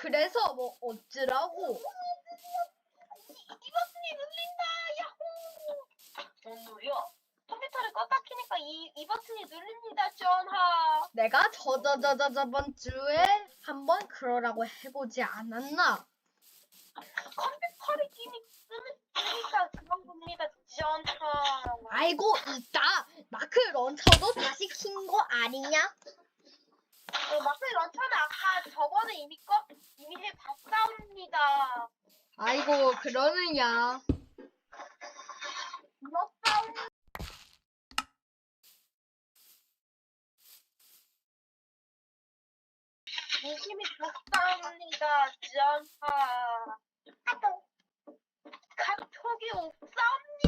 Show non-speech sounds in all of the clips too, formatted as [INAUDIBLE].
그래서 뭐 어쩌라고? 이 버튼이 눌린다. 야호. 뭔 소리야? 컴퓨터를 껐다 키니까 이, 이 버튼이 눌립니다, 전하. 내가 저저저저 저번 주에 한번 그러라고 해보지 않았나? 컴퓨터를 끼니 쓰니까 그런 겁니다, 전하. 아이고 이따 마크 런처도 다시 킨 거 아니냐? 그 마크 런처는 아까 저번에 이미 꺼 이미 해봤사옵니다. 아이고 그러느냐? 불었사옵 인심이 좋사옵니다, 전하. 카톡. 카톡이 없사옵니다,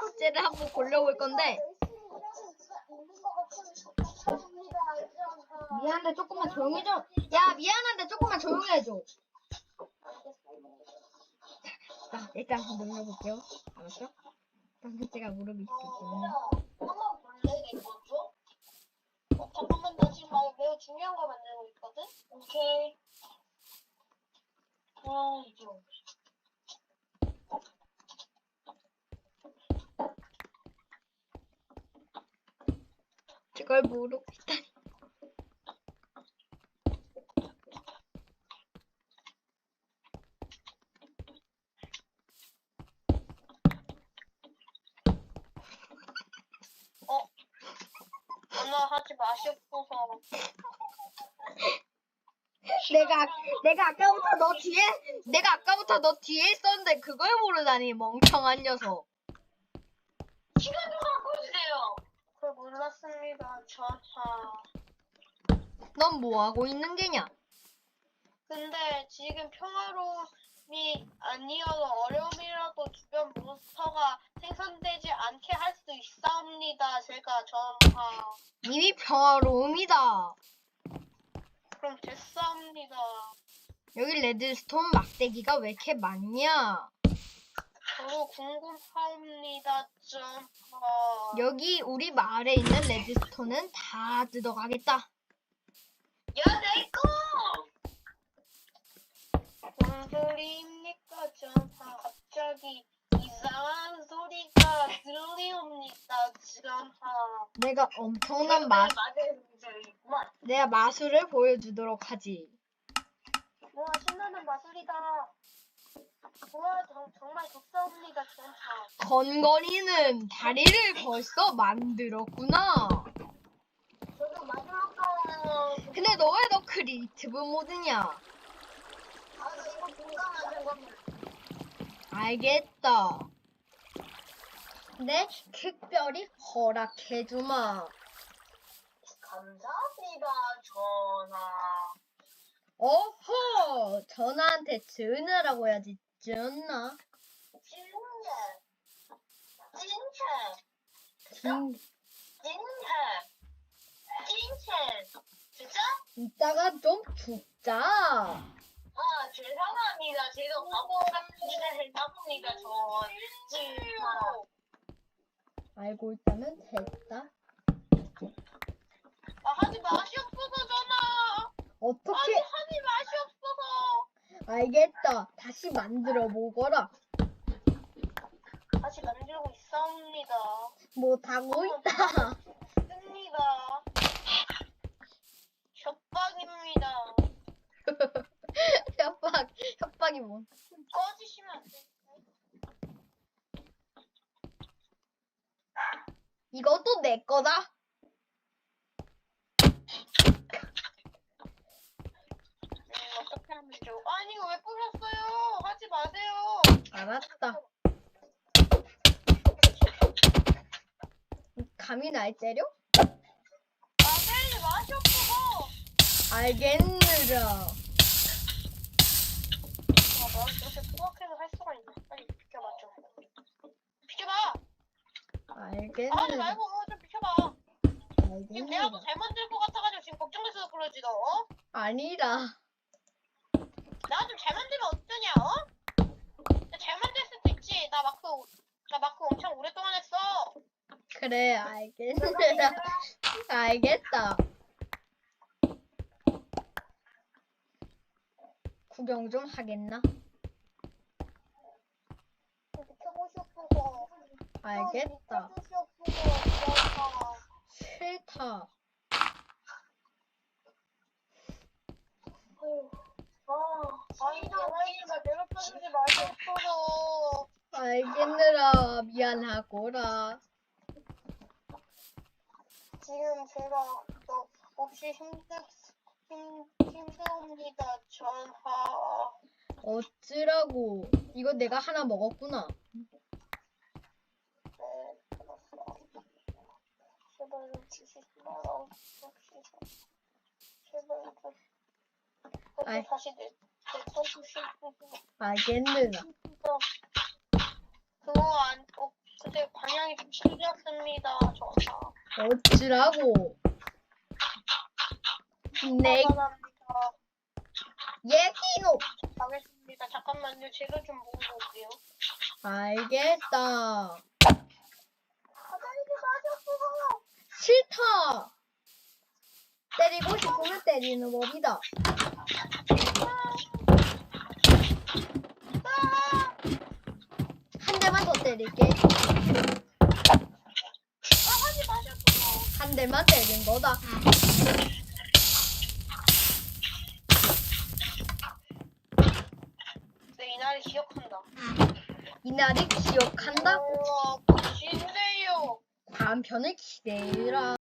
숙제를 한번 골라볼 건데 미안한데 조금만 조용히 좀. 야 미안한데 조금만 조용히 해줘. 자 일단 한번 눌러볼게요. 알았죠? 일단 숙제가 무릎이 있기 때문에. 어, 중요한 거 만들고 있거든? 오케이. 아, 이게 그걸 모르고 있다니. 엄마 하지 마시옵소서. 내가 내가 아까부터 너 뒤에 내가 아까부터 너 뒤에 있었는데 그걸 모르다니 멍청한 녀석. 시간 좀 바꿔주세요. 그걸 몰랐습니다, 전하. 넌뭐 하고 있는 게냐? 근데 지금 평화로움이 아니어도 어려움이라도 주변 몬스터가 생산되지 않게 할 수 있사옵니다. 제가 전하. 이미 평화로움이다. 그럼 됐사옵니다. 여기 레드스톤 막대기가 왜 이렇게 많냐? 저도 궁금하옵니다, 전하. 여기 우리 마을에 있는 레드스톤은 다 뜯어가겠다. 야, 내 거! 뭔 소리입니까, 전하? 갑자기 이상한 소리가 들리옵니다, 전하. 내가 엄청난 마, 문제구만. 내가 마술을 보여주도록 하지. 우와, 신나는 마술이다. 정, 정말 좋사옵니다, 전하. 건건이는 다리를 벌써 만들었구나. 저도 마술로 근데 너 왜 너 크리에이티브 모드냐? 아, 나 이거 공감하는 겁니다. 알겠다. 내 특별히 허락해주마. 감사합니다, 전하. 어허! 전화한테 전화라고 해야지. 전화. 진짜. 진짜. 진, 진짜. 진짜. 진짜? 이따가 좀 죽자. 아, 죄송합니다. 제가 과거갑니다 했답니다, 전. 진짜. 알고 있다면 됐다. 아, 하지 마시옵소서, 전하. 아니, 어떻게, 하지 마시옵소서. 알겠다. 다시 만들어 보거라. 다시 만들고 있사옵니다. 못하고 있다. 씁니다. 협박입니다. [LAUGHS] 협박, 협박이 뭐. 꺼지시면 안 돼요. 이것도 내 거다. 음, 어떻게 하면 좋 아니, 이거 왜 부셨어요? 하지 마세요. 알았다. 감이 날 재료? 아, 빨리 마시옵소서. 알겠느라. 아, 나 이렇게 소각해서 할 수가 있네. 빨리 비켜봐, 좀. 비켜봐. 아, 하지 알겠느라. 말고 어, 좀 비켜봐. 지금 알겠느라. 내가 뭐 잘못 들것 같아가지고 지금 걱정돼서 그러지 너. 어? 아니라. 나 좀 잘 만들면 어떠냐? 어? 알지? 나 마크 나 마크 엄청 오랫동안 했어. 그래 알겠어 [LAUGHS] 알겠다 구경 좀 하겠나? 알겠다 그러니까. 싫다 어, 아, 아니, 나 와인을 내려주지 말고 싶어서. 알겠느라 미안하고라 지금 제가 너 혹시 힘들 힘 힘듭니다 전하. 어찌라고 이거 내가 하나 먹었구나 네, 그렇습니다. 제발 좀. 아이. 다시 내, 주시고. 알겠느라 어, 그때 방향이 좀 틀렸습니다, 전하. 어찌라고 내 감사합니다. 얘기노 가겠습니다. 잠깐만요. 제가 좀 보고 올게요. 알겠다 사장님이 맞았어. 싫다 때리고 싶으면 때리는 법이다 한 대만 더 때릴게 하지 한 대만 때린 거다 네, 이날을 기억한다. 이날을 기억한다고 우와, 멋진데요. 다음 편을 기대해라